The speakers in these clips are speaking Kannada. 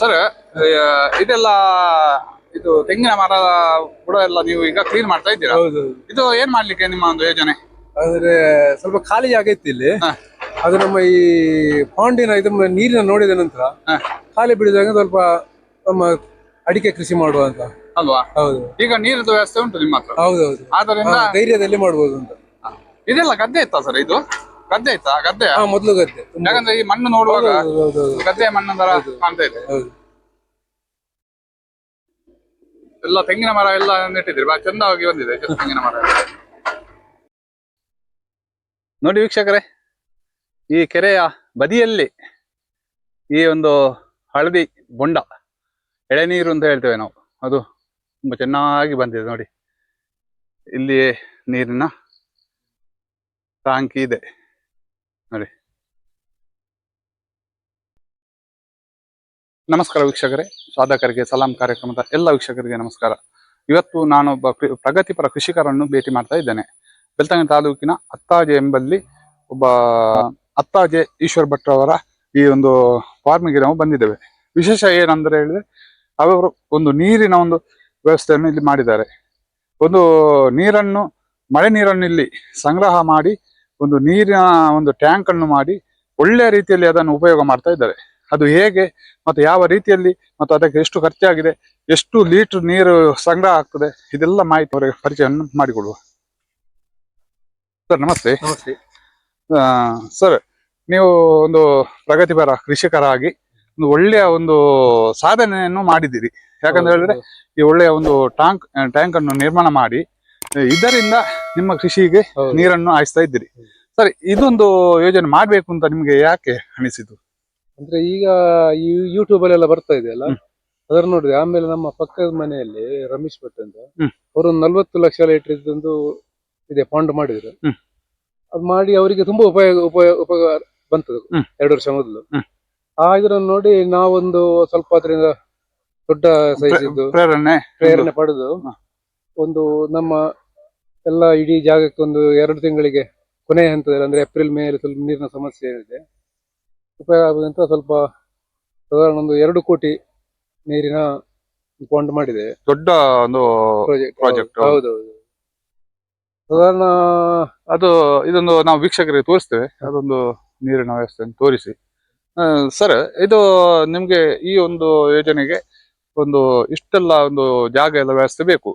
ಸರ್ ಇದೆಲ್ಲ ಇದು ತೆಂಗಿನ ಮರ ಕೂಡ ಎಲ್ಲ ನೀವು ಈಗ ಕ್ಲೀನ್ ಮಾಡ್ತಾ ಇದ್ದೀರಾ? ಹೌದು ಇದು ಏನ್ ಮಾಡ್ಲಿಕ್ಕೆ ನಿಮ್ಮ ಒಂದು ಯೋಜನೆ? ಆದ್ರೆ ಸ್ವಲ್ಪ ಖಾಲಿ ಜಾಗ ಇತ್ತು ಇಲ್ಲಿ. ಅದು ನಮ್ಮ ಈ ಪಾಂಡಿನ ಇದು ನೀರಿನ ನೋಡಿದ ನಂತರ. ಖಾಲಿ ಬಿಡಿದಾಗ ಸ್ವಲ್ಪ ನಮ್ಮ ಅಡಿಕೆ ಕೃಷಿ ಮಾಡುವ ಅಂತ. ಅಲ್ವಾ? ಹೌದು. ಈಗ ನೀರಿನ ವ್ಯವಸ್ಥೆ ಉಂಟು ನಿಮ್ಮ ಹತ್ರ. ಹೌದೌದು ಆದ್ದರಿಂದ ಧೈರ್ಯದಲ್ಲಿ ಮಾಡ್ಬೋದು ಅಂತ. ಇದೆಲ್ಲ ಗದ್ದೆ ಇತ್ತಾ ಸರ್ ಇದು? ಗದ್ದೆ ಇತ್ತಾ ಗದ್ದೆ? ಮೊದಲು ಮೊದ್ಲು ಗದ್ದೆ ತುಂಬಾ- ಯಾಕಂದ್ರೆ ಈ ಮಣ್ಣು ನೋಡುವಾಗ ಹೌದು, ಹೌದು, ಹೌದು. ಗದ್ದೆ ಮಣ್ಣು ತರ ಕಾಣ್ತಾ ಇದೆ. ಹೌದು. ಎಲ್ಲ ತೆಂಗಿನ ಮರ ಎಲ್ಲ ನೆಟ್ಟಿದ್ರಿ ಬಹಳ ಚಂದವಾಗಿ ಬಂದಿದೆ ತೆಂಗಿನ ಮರ ಎಲ್ಲ. ನೋಡಿ ವೀಕ್ಷಕರೇ ಈ ಕೆರೆಯ ಬದಿಯಲ್ಲಿ ಈ ಒಂದು ಹಳದಿ ಬೊಂಡ ಎಳೆನೀರು ಅಂತ ಹೇಳ್ತೇವೆ ನಾವು. ಅದು ತುಂಬಾ ಚೆನ್ನಾಗಿ ಬಂದಿದೆ ನೋಡಿ. ಇಲ್ಲಿ ನೀರಿನ ಟಾಂಕಿ ಇದೆ ನೋಡಿ ನಮಸ್ಕಾರ ವೀಕ್ಷಕರೇ. ಸಾಧಕರಿಗೆ ಸಲಾಂ ಕಾರ್ಯಕ್ರಮದ ಎಲ್ಲ ವೀಕ್ಷಕರಿಗೆ ನಮಸ್ಕಾರ. ಇವತ್ತು ನಾನು ಒಬ್ಬ ಪ್ರಗತಿಪರ ಕೃಷಿಕರನ್ನು ಭೇಟಿ ಮಾಡ್ತಾ ಇದ್ದೇನೆ. ಬೆಳ್ತಂಗಡಿ ತಾಲೂಕಿನ ಅತ್ತಾಜೆ ಎಂಬಲ್ಲಿ ಒಬ್ಬ ಅತ್ತಾಜೆ ಈಶ್ವರ್ ಭಟ್ ಅವರ ಈ ಒಂದು ಫಾರ್ಮಿಗೆ ನಾವು ಬಂದಿದ್ದೇವೆ. ವಿಶೇಷ ಏನಂದ್ರೆ ಹೇಳಿದ್ರೆ, ಅವರು ಒಂದು ನೀರಿನ ಒಂದು ವ್ಯವಸ್ಥೆಯನ್ನು ಇಲ್ಲಿ ಮಾಡಿದ್ದಾರೆ. ಒಂದು ನೀರನ್ನು, ಮಳೆ ನೀರನ್ನು ಇಲ್ಲಿ ಸಂಗ್ರಹ ಮಾಡಿ, ಒಂದು ನೀರಿನ ಒಂದು ಟ್ಯಾಂಕ್ ಅನ್ನು ಮಾಡಿ ಒಳ್ಳೆಯ ರೀತಿಯಲ್ಲಿ ಅದನ್ನು ಉಪಯೋಗ ಮಾಡ್ತಾ ಇದ್ದಾರೆ. ಅದು ಹೇಗೆ ಮತ್ತು ಯಾವ ರೀತಿಯಲ್ಲಿ ಮತ್ತು ಅದಕ್ಕೆ ಎಷ್ಟು ಖರ್ಚಾಗಿದೆ ಎಷ್ಟು ಲೀಟರ್ ನೀರು ಸಂಗ್ರಹ ಆಗ್ತದೆ ಇದೆಲ್ಲ ಮಾಹಿತಿ ಅವರಿಗೆ ಪರಿಚಯವನ್ನು ಮಾಡಿಕೊಡುವ. ಸರ್ ನಮಸ್ತೆ. ನಮಸ್ತೆ. ಸರ್ ನೀವು ಒಂದು ಪ್ರಗತಿಪರ ಕೃಷಿಕರಾಗಿ ಒಂದು ಒಳ್ಳೆಯ ಒಂದು ಸಾಧನೆಯನ್ನು ಮಾಡಿದ್ದೀರಿ. ಯಾಕಂತ ಹೇಳಿದ್ರೆ ಈ ಒಳ್ಳೆಯ ಒಂದು ಟ್ಯಾಂಕ್ ಟ್ಯಾಂಕ್ ಅನ್ನು ನಿರ್ಮಾಣ ಮಾಡಿ ಇದರಿಂದ ನಿಮ್ಮ ಕೃಷಿಗೆ ನೀರನ್ನು ಹಾಯಿಸ್ತಾ ಇದ್ದೀರಿ. ಸರ್ ಇದೊಂದು ಯೋಜನೆ ಮಾಡಬೇಕು ಅಂತ ನಿಮಗೆ ಯಾಕೆ ಅನಿಸಿತು ಅಂದ್ರೆ ಈಗ ಈ ಯೂಟ್ಯೂಬ್ ಅಲ್ಲೆಲ್ಲ ಬರ್ತಾ ಇದೆ ಅಲ್ಲ. ಅದರ ನೋಡಿದೆ ಆಮೇಲೆ ನಮ್ಮ ಪಕ್ಕದ ಮನೆಯಲ್ಲಿ ರಮೇಶ್ ಭಟ್ ಅಂತ ಅವರು ನಲ್ವತ್ತು ಲಕ್ಷ ಲೀಟರ್ ಇದ್ದೊಂದು ಇದೆ ಫಂಡ್ ಮಾಡಿದ್ರು. ಅದು ಮಾಡಿ ಅವರಿಗೆ ತುಂಬಾ ಉಪಯೋಗ ಉಪಯೋಗ ಉಪಯೋಗ ಬಂತದು. ಎರಡು ವರ್ಷ ಮೊದಲು. ಆ ಇದನ್ನು ನೋಡಿ ನಾವೊಂದು ಸ್ವಲ್ಪ ಅದರಿಂದ ದೊಡ್ಡ ಸೈಜ್ ಇದ್ದು ಪ್ರೇರಣೆ ಪ್ರೇರಣೆ ಪಡೆದು ಒಂದು ನಮ್ಮ ಎಲ್ಲ ಇಡೀ ಜಾಗಕ್ಕೆ ಒಂದು ಎರಡು ತಿಂಗಳಿಗೆ ಕೊನೆಯ ಹಂತದಲ್ಲಿ ಅಂದ್ರೆ ಏಪ್ರಿಲ್ ಮೇ ಸ್ವಲ್ಪ ನೀರಿನ ಸಮಸ್ಯೆ ಇದೆ. ಉಪಯೋಗ ಆಗುವುದಂತ ಸ್ವಲ್ಪ ಸಾಧಾರಣ ಒಂದು ಎರಡು ಕೋಟಿ ನೀರಿನ ಬಾಂಡ್ ಮಾಡಿದೆ. ದೊಡ್ಡ ಒಂದು ಪ್ರಾಜೆಕ್ಟ್. ಹೌದೌದು ಸಾಧಾರಣ ಅದು ಇದೊಂದು ನಾವು ವೀಕ್ಷಕರಿಗೆ ತೋರಿಸ್ತೇವೆ. ಅದೊಂದು ನೀರಿನ ವ್ಯವಸ್ಥೆಯನ್ನು ತೋರಿಸಿ. ಸರ್ ಇದು ನಿಮ್ಗೆ ಈ ಒಂದು ಯೋಜನೆಗೆ ಒಂದು ಇಷ್ಟೆಲ್ಲ ಒಂದು ಜಾಗ ಎಲ್ಲ ವ್ಯವಸ್ಥೆ ಬೇಕು.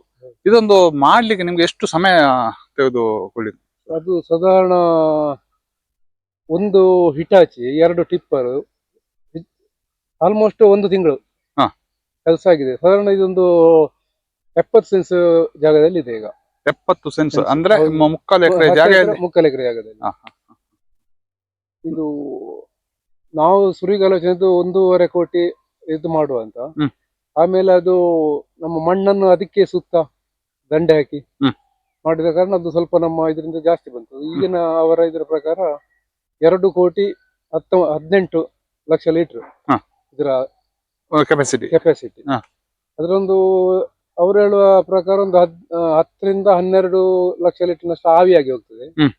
ಇದೊಂದು ಮಾಡ್ಲಿಕ್ಕೆ ನಿಮ್ಗೆ ಎಷ್ಟು ಸಮಯ ತೆಗೆದುಕೊಳ್ಳಿ? ಅದು ಸಾಧಾರಣ ಒಂದು ಹಿಟಾಚಿ ಎರಡು ಟಿಪ್ಪರ್ ಆಲ್ಮೋಸ್ಟ್ ಒಂದು ತಿಂಗಳು ಹಾ. ಕೆಲಸ ಆಗಿದೆ ಸಾಧಾರಣ ಇದೊಂದು ಎಪ್ಪತ್ತು ಸೆನ್ಸ್ ಜಾಗದಲ್ಲಿ ಇದೆ ಈಗ ಎಪ್ಪತ್ತು ಸೆನ್ಸ್ ಅಂದ್ರೆ ಹೌದು. ಮ- ಮುಕ್ಕಾಲು ಎಕರೆ ಹತ್ತು ಜಾಗ ಎಕರೆ, ಮುಕ್ಕಾಲು ಎಕರೆ ಜಾಗದಲ್ಲಿ. ಇದು ನಾವು ಸುರಿಗಾಲೋಚನೆದು ಒಂದೂವರೆ ಕೋಟಿ ಇದು ಮಾಡುವ ಅಂತ ಹ್ಮ್. ಆಮೇಲೆ ಅದು ನಮ್ಮ ಮಣ್ಣನ್ನು ಅದಕ್ಕೆ ಸುತ್ತ ದಂಡೆ ಹಾಕಿ ಹ್ಮ್. ಮಾಡಿದ ಕಾರಣ ಅದು ಸ್ವಲ್ಪ ನಮ್ಮ ಇದರಿಂದ ಜಾಸ್ತಿ ಬಂತು ಈಗಿನ ಅವರ ಇದರ ಪ್ರಕಾರ ಎರಡು ಕೋಟಿ ಹತ್ತ ಹದಿನೆಂಟು ಲಕ್ಷ ಲೀಟರ್ ಹಾ. ಇದರ ಕೆಪಾಸಿಟಿ ಕೆಪಾಸಿಟಿ ಹಾ. ಅದರೊಂದು ಅವರು ಹೇಳುವ ಪ್ರಕಾರ ಒಂದು ಹದ್ ಆ, ಹತ್ತರಿಂದ ಹನ್ನೆರಡು ಲಕ್ಷ ಲೀಟರ್ನಷ್ಟು ಆವಿಯಾಗಿ ಹೋಗ್ತದೆ ಹ್ಮ್.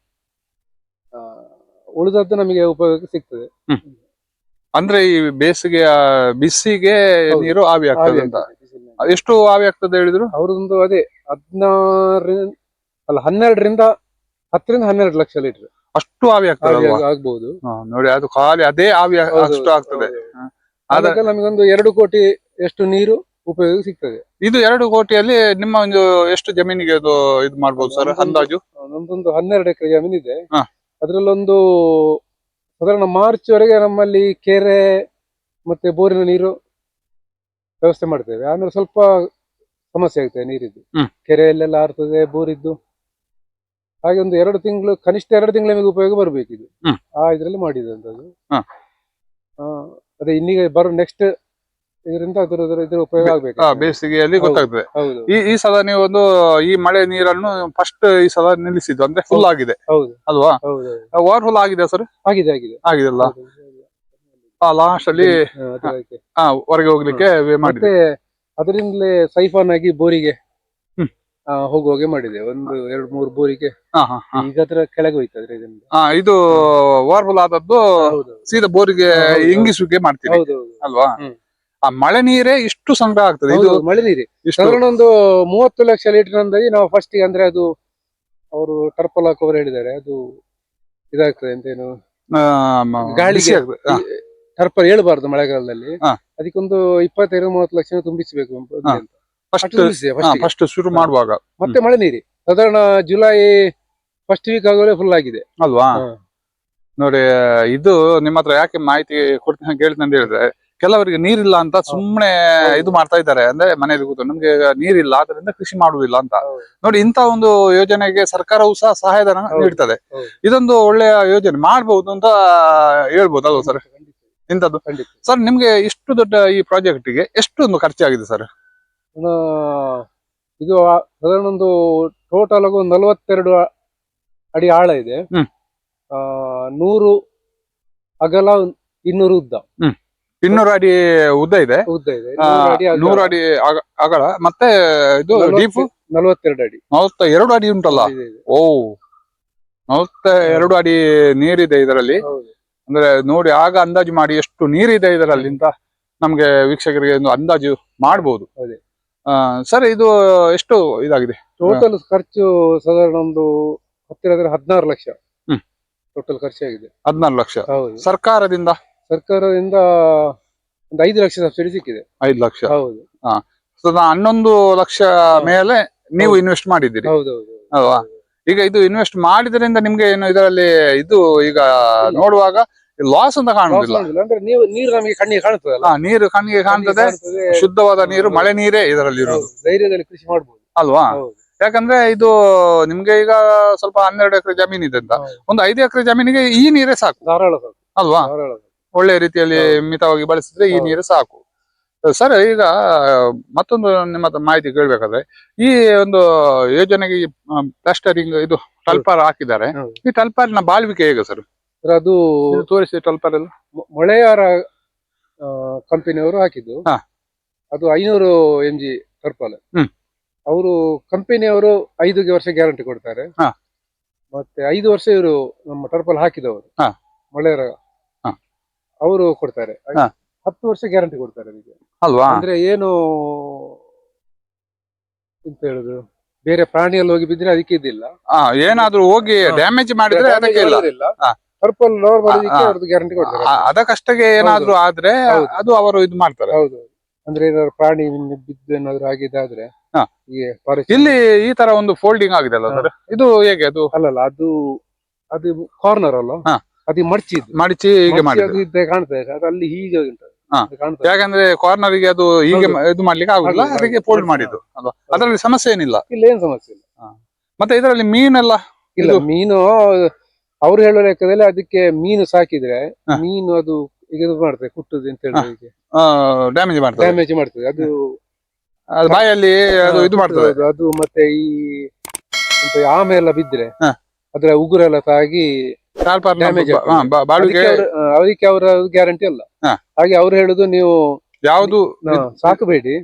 ಆ, ಉಳಿದದ್ದು ನಮಗೆ ಉಪಯೋಗಕ್ಕೆ ಸಿಗ್ತದೆ ಅಂದ್ರೆ ಈ ಬೇಸಿಗೆಯ ಬಿಸಿಗೆ ಹೌದು. ನೀರು ಆವಿ ಆಗ್ತದೆ ಅಂತ ಬಿಸಿಲಿನಲ್ಲಿ. ಎಷ್ಟು ಆವಿ ಆಗ್ತದೆ ಹೇಳಿದ್ರು ಅವ್ರದೊಂದು ಅದೇ ಹದಿನಾರರಿಂದ ಅಲ್ಲ ಹನ್ನೆರಡರಿಂದ ಹತ್ತರಿಂದ ಹನ್ನೆರಡು ಲಕ್ಷ ಲೀಟರ್ ಅಷ್ಟು ಆವಿ ಆಗ್ತದೆ ಆಗ್ಬಹುದು ನೋಡಿ ಅದು ಖಾಲಿ ಅದೇ ಆವಿ ಆ- ಹೌದು, ಅಷ್ಟು ಆಗ್ತದೆ. ಆದ ಆದಾಗ ನಮಗೊಂದು ಎರಡು ಕೋಟಿ ಎಷ್ಟು ನೀರು ಉಪಯೋಗ ಸಿಗ್ತದೆ. ಇದು ಎರಡು ಕೋಟಿಯಲ್ಲಿ ನಿಮ್ಮ ಒಂದು ಎಷ್ಟು ಜಮೀನಿಗೆ ಅದು ಇದು ಮಾಡ್ಬೋದು ಸರ್ ನಮ್ದೊಂದು- ಅಂದಾಜು? ನಮ್ದೊಂದು ಹನ್ನೆರಡು ಎಕರೆ ಜಮೀನ್ ಇದೆ. ಹಾ. ಅದರಲ್ಲೊಂದು ಸಾಧಾರಣ ಮಾರ್ಚ್ ವರೆಗೆ ನಮ್ಮಲ್ಲಿ ಕೆರೆ ಮತ್ತೆ ಬೋರಿನ ನೀರು ವ್ಯವಸ್ಥೆ ಮಾಡ್ತೇವೆ. ಆಮೇಲೆ ಸ್ವಲ್ಪ ಸಮಸ್ಯೆ ಆಗ್ತದೆ ನೀರಿದ್ದು. ಹ್ಮ್. ಕೆರೆಯಲ್ಲೆಲ್ಲ ಆರ್ತದೆ ಬೋರಿದ್ದು. ಹಾಗೆ ಒಂದು ಎರಡು ತಿಂಗಳು ಕನಿಷ್ಠ ಎರಡು ತಿಂಗಳು ನಿಮಗೆ ಉಪಯೋಗ ಬರಬೇಕು ಇದು ಆ ಇದರಲ್ಲಿ ಮಾಡಿದಂತದ್ದು ಹಾ. ಆ, ಅದೇ ಇನ್ನೀಗ ಬರೋ ನೆಕ್ಸ್ಟ್ ಇದರಿಂದ ಅದರ ಅದರ ಇದ್ರ ಉಪಯೋಗ ಆಗ್ಬೇಕು. ಆ, ಬೇಸಿಗೆಯಲ್ಲಿ ಹೌದು. ಗೊತ್ತಾಗ್ತದೆ. ಹೌದು. ಈ ಈ ಸಲ ನೀವು ಒಂದು ಈ ಮಳೆ ನೀರನ್ನು ಫಸ್ಟ್ ಈ ಸಲ ನಿಲ್ಲಿಸಿದ್ದು ಅಂದ್ರೆ ಫುಲ್ ಆಗಿದೆ. ಹೌದು. ಅಲ್ವಾ? ಹೌದು ಓವರ್ ಫುಲ್ ಆಗಿದೆ ಸರ್? ಆಗಿದೆ ಆಗಿದೆ. ಆಗಿದೆ ಅಲ್ಲ? ಹೌದು, ಹೌದು. ಲಾಸ್ಟ್ ಅಲ್ಲಿ ಹಾ. ಆ, ಹೊರಗೆ ಹೋಗ್ಲಿಕ್ಕೆ ವೇ ಮಾಡಿದೆ ಮತ್ತೆ ಅದರಿಂದಲೇ ಸೈಫಾನ್ ಆಗಿ ಬೋರಿಗೆ. ಆ, ಹೋಗುವಾಗೆ ಮಾಡಿದೆ. ಒಂದು ಎರಡು ಮೂರು ಬೋರಿಗೆ. ಹಾ ಹಾ ಹಾ. ಈಗ ಅದ್ರ ಕೆಳಗೆ ಇದರಿಂದ ಆ, ಇದು ಓವರ್ಫುಲ್ ಆದದ್ದು ಹೌದು ಸೀದಾ ಬೋರಿಗೆ ಇಂಗಿಸುಗೆ ಇಂಗಿಸುವಿಕೆ ಮಾಡ್ತೀವಿ ಹೌದು ಹೌದು ಅಲ್ವಾ? ಹ್ಮ್. ಆ ಮಳೆ ನೀರೇ ಇಷ್ಟು ಸಂಗ್ರಹ ಆಗ್ತದೆ. ಇದು ಹೌದು, ಮಳೆ ನೀರಿ. ಇಷ್ಟು. ಸಾಧಾರಣ ಒಂದು ಮೂವತ್ತು ಲಕ್ಷ ಲೀಟರ್ ಅಂದಾಗಿ ನಾವು ಫಸ್ಟ್ ಅಂದ್ರೆ ಅದು ಅವರು ಟರ್ಪಲ್ ಹಾಕೋರು ಹೇಳಿದ್ದಾರೆ. ಅದು ಇದಾಗ್ತದೆ ಅಂತೇನು ಆ, ಮ- ಗಾಳಿಗೆ ಬಿಸಿ ಆಗ್ತದೆ. ಆ, ಟರ್ಪಲ್ ಹೇಳ್ಬಾರ್ದು ಮಳೆಗಾಲದಲ್ಲಿ. ಹಾ. ಅದಕ್ಕೊಂದು ಇಪ್ಪತ್ತೈದು ಮೂವತ್ತು ಲಕ್ಷ ತುಂಬಿಸಬೇಕು ಅಂತ. ಗೆ. first ಶುರು ಮಾಡುವಾಗ. ಮತ್ತೆ ಮಳೆ ನೀರಿ. ಸಾಧಾರಣ ಜುಲೈ ಫಸ್ಟ್ ವೀಕ್ ಆಗೋಲೆ ಫುಲ್ ಆಗಿದೆ. ಅಲ್ವಾ? ನೋಡಿ ಇದು ನಿಮ್ಮ ಹತ್ರ ಯಾಕೆ ಮಾಹಿತಿ ಕೊಡ್ತೀನಿ ಕೇಳ್ತೀನಿ ಅಂತ ಹೇಳಿದ್ರೆ ಕೆಲವರಿಗೆ ನೀರಿಲ್ಲ ಅಂತ ಸುಮ್ಮನೆ ಇದು ಮಾಡ್ತಾ ಇದ್ದಾರೆ. ಅಂದ್ರೆ ಮನೆಯಲ್ಲಿ ಕೂತು ನಮ್ಗೆ ನೀರಿಲ್ಲ ಅದರಿಂದ ಕೃಷಿ ಮಾಡುವುದಿಲ್ಲ ಅಂತ. ನೋಡಿ ಇಂತ ಒಂದು ಯೋಜನೆಗೆ ಸರ್ಕಾರವು ಸಹ ಸಹಾಯಧನ ನೀಡ್ತದೆ. ಇದೊಂದು ಒಳ್ಳೆಯ ಯೋಜನೆ. ಮಾಡಬಹುದು ಅಂತ ಹೇಳ್ಬೋದು ಅಲ್ವಾ ಸರ್ ಇಂಥದ್ದು. ಸರ್ ನಿಮ್ಗೆ ಇಷ್ಟು ದೊಡ್ಡ ಈ ಪ್ರಾಜೆಕ್ಟ್ಗೆ ಎಷ್ಟು ಒಂದು ಖರ್ಚಾಗಿದೆ ಸರ್ ಇದು ಅದರೊಂದು ಟೋಟಲ್ ಆಗಿ ಒಂದು ನಲವತ್ತೆರಡು ಅಡಿ ಆಳ ಇದೆ. ಆ, ನೂರು ಅಗಲ ಇನ್ನೂರು ಉದ್ದ. ಇನ್ನೂರು ಅಡಿ ಉದ್ದ ಇದೆ. ಉದ್ದ ಇದೆ. ಅಡಿ ಅಗಲ. ನೂರು ಅಡಿ ಅಗ- ಅಗಲ. ಮತ್ತೆ ಇದು ನಲವತ್ತು- ಡೀಪ್ ನಲವತ್ತೆರಡು ಅಡಿ. ನಲವತ್ತ ಎರಡು ಅಡಿ ಉಂಟಲ್ಲ? ಇದೆ, ಇದೆ. ಓ. ನಲವತ್ತ ಎರಡು ಅಡಿ ನೀರಿದೆ ಇದರಲ್ಲಿ. ಹೌದು. ಅಂದ್ರೆ ನೋಡಿ ಆಗ ಅಂದಾಜು ಮಾಡಿ ಎಷ್ಟು ನೀರಿದೆ ಇದರಲ್ಲಿ ಅಂತ ನಮ್ಗೆ ವೀಕ್ಷಕರಿಗೆ ಒಂದು ಅಂದಾಜು ಮಾಡಬಹುದು ಅದೇ. ಸರ್ ಇದು ಎಷ್ಟು ಇದಾಗಿದೆ? ಟೋಟಲ್ ಖರ್ಚು ಸಾಧಾರಣ ಒಂದು ಹತ್ತಿರ ಹದಿನಾರು ಲಕ್ಷ. Total total ಖರ್ಚಾಗಿದೆ. ಹದಿನಾರು ಲಕ್ಷ. ಹೌದು. ಸರ್ಕಾರದಿಂದ? ಸರ್ಕಾರದಿಂದ ಒಂದು ಐದು ಲಕ್ಷ ಸಬ್ಸಿಡಿ ಸಿಕ್ಕಿದೆ. ಐದು ಲಕ್ಷ. ಹೌದು. ಸೊ ಹನ್ನೊಂದು ಲಕ್ಷ ಮೇಲೆ ನೀವು ಇನ್ವೆಸ್ಟ್ ಮಾಡಿದ್ದೀರಿ. ಹೌದೌದು ಅಲ್ವಾ? ಈಗ ಇದು ಇನ್ವೆಸ್ಟ್ ಮಾಡಿದ್ರಿಂದ ನಿಮ್ಗೆ ಏನು ಇದರಲ್ಲಿ ಇದು ಈಗ ನೋಡುವಾಗ ಲಾಸ್ ಅಂತ ಕಾಣುದಿಲ್ಲ. ಅಂದ್ರೆ ನೀವು ನೀರು ನಮಗೆ ಕಣ್ಣಿಗೆ ಕಾಣ್ತದಲ್ಲ ಹಾ, ನೀರು ಕಣ್ಣಿಗೆ ಕಾಣ್ತದೆ ಕಾಣ್ತದೆ. ಶುದ್ಧವಾದ ನೀರು ಮಳೆ ನೀರೇ ಇದರಲ್ಲಿ ಇರೋದು. ಹೌದು, ಧೈರ್ಯದಲ್ಲಿ ಕೃಷಿ ಮಾಡಬಹುದು ಅಲ್ವಾ? ಹೌದು. ಯಾಕಂದ್ರೆ ಇದು ನಿಮ್ಗೆ ಈಗ ಸ್ವಲ್ಪ ಹನ್ನೆರಡು ಎಕರೆ ಜಮೀನ್ ಇದೆ ಅಂತ. ಹೌದು. ಒಂದು ಐದು ಎಕರೆ ಜಮೀನಿಗೆ ಈ ನೀರೇ ಸಾಕು. ಧಾರಾಳ ಸಾಕು. ಅಲ್ವಾ? ಧಾರಾಳ ಸಾಕು. ಒಳ್ಳೆ ರೀತಿಯಲ್ಲಿ. ಮಿತವಾಗಿ ಬಳಸಿದ್ರೆ ಈ ಹೌದು. ನೀರು ಸಾಕು. ಸರ್ ಈಗ ಮತ್ತೊಂದು ನಿಮ್ಮ ಹತ್ರ ಮಾಹಿತಿ ಕೇಳ್ಬೇಕಾದ್ರೆ ಈ ಒಂದು ಯೋಜನೆಗೆ ಪ್ಲಾಸ್ಟರಿಂಗ್ ಇದು ಟಲ್ಪಾರ್ ಹಾಕಿದ್ದಾರೆ. ಹೌದು. ಈ ನ ಬಾಳ್ವಿಕೆ ಹೇಗೆ ಸರ್? ಅಂದ್ರೆ ಅದು ತೋರಿಸಿ ಸ್ವಲ್ಪ ಎಲ್ಲ. ಮೊಳೆಯಾರ ಕಂಪನಿಯವರು ಹಾಕಿದ್ದು. ಹಾ. ಅದು ಐನೂರು ಎಂ ಜಿ ಟರ್ಪಲ್ ಅವರು ಕಂಪನಿಯವರು ಐದು ವರ್ಷ ಗ್ಯಾರಂಟಿ ಕೊಡ್ತಾರೆ. ಮತ್ತೆ ಐದು ವರ್ಷ ಇವರು ನಮ್ಮ ಟರ್ಪಲ್ ಹಾಕಿದವರು. ಮೊಳೆಯಾರ. ಹಾ. ಅವರು ಕೊಡ್ತಾರೆ. ಹತ್ತು ವರ್ಷ ಗ್ಯಾರಂಟಿ ಕೊಡ್ತಾರೆ ಅದಕ್ಕೆ ಅಲ್ವಾ? ಅಂದ್ರೆ ಏನು ಎಂತ ಹೇಳುದು? ಬೇರೆ ಪ್ರಾಣಿಯಲ್ಲಿ ಹೋಗಿ ಬಿದ್ರೆ ಅದಕ್ಕೆ ಇದಿಲ್ಲ. ಏನಾದ್ರೂ ಹೋಗಿ ಡ್ಯಾಮೇಜ್ ಮಾಡಿದ್ರೆ ಅದಕ್ಕೆ ಇಲ್ಲ. ಹಾ. ಲೋವರ್ ಮಾಡೋದಕ್ಕೆ ಅವ್ರದ್ದು ಗ್ಯಾರಂಟಿ ಕೊಡ್ತಾರೆ. ಆ, ಅದಕ್ಕಷ್ಟಕ್ಕೆ ಏನಾದ್ರೂ ಆದ್ರೆ ಅದು ಅವರು ಇದು ಮಾಡ್ತಾರೆ. ಹೌದು. ಅಂದ್ರೆ ಏನಾದ್ರು ಪ್ರಾಣಿ ಬಿದ್ದು ಏನಾದ್ರು ಆಗಿದ್ದಾದ್ರೆ ಇಲ್ಲಿ ಈ ತರ ಒಂದು ಫೋಲ್ಡಿಂಗ್ ಆಗಿದೆ ಅಲ್ಲ ಸರ್ ಇದು ಹೇಗೆ ಅದು? ಅಲ್ಲಲ್ಲ ಅದು ಅದು ಕಾರ್ನರ್ ಅಲ್ಲ. ಅದು ಮಡಚಿ ಮಡಿಚಿ ಹೀಗೆ ಮಾಡಿದ್ರೆ ಮಾಡಿದ್ರು ಇದೆ ಅದು ಅಲ್ಲಿ ಹೀಗೆ ಉಂಟು. ಯಾಕಂದ್ರೆ ಕಾರ್ನರ್ಗೆ ಅದು ಹೀಗೆ ಇದು ಮಾಡ್ಲಿಕ್ಕೆ ಆಗುದಿಲ್ಲ ಅದಕ್ಕೆ ಫೋಲ್ಡ್ ಮಾಡಿದ್ದು. ಅಲ್ವಾ? ಅದರಲ್ಲಿ ಸಮಸ್ಯೆ ಏನಿಲ್ಲ? ಇಲ್ಲ ಏನ್ ಸಮಸ್ಯೆ ಇಲ್ಲ. ಮತ್ತೆ ಇದರಲ್ಲಿ ಮೀನೆಲ್ಲ ಇಲ್ಲ ಮೀನು ಅವ್ರು ಹೇಳೋ ಲೆಕ್ಕದಲ್ಲಿ ಅದಕ್ಕೆ ಮೀನು ಸಾಕಿದ್ರೆ ಮೀನು ಅದು ಈಗ ಇದು ಮಾಡ್ತದೆ ಕುಟ್ಟುದು ಅಂತ ಹೇಳಿ ಡ್ಯಾಮೇಜ್ ಮಾಡ್ತದೆ. ಡ್ಯಾಮೇಜ್ ಮಾಡ್ತದೆ. ಅದು ಅದು ಬಾಯಲ್ಲಿ ಅದು ಇದು ಮಾಡ್ತದೆ. ಅದು ಮತ್ತೆ ಈ ಆಮೆ ಎಲ್ಲ ಬಿದ್ರೆ. ಅದ್ರ ಉಗುರೆಲ್ಲ ತಾಗಿ ಡ್ಯಾಮೇಜ್ ಅದಕ್ಕೆ ಅವ್ರ- ಗ್ಯಾರಂಟಿ ಅಲ್ಲ. ಹಾಗೆ ಅವ್ರು ಹೇಳುದು ನೀವು ಯಾವುದು ಸಾಕಬೇಡಿ.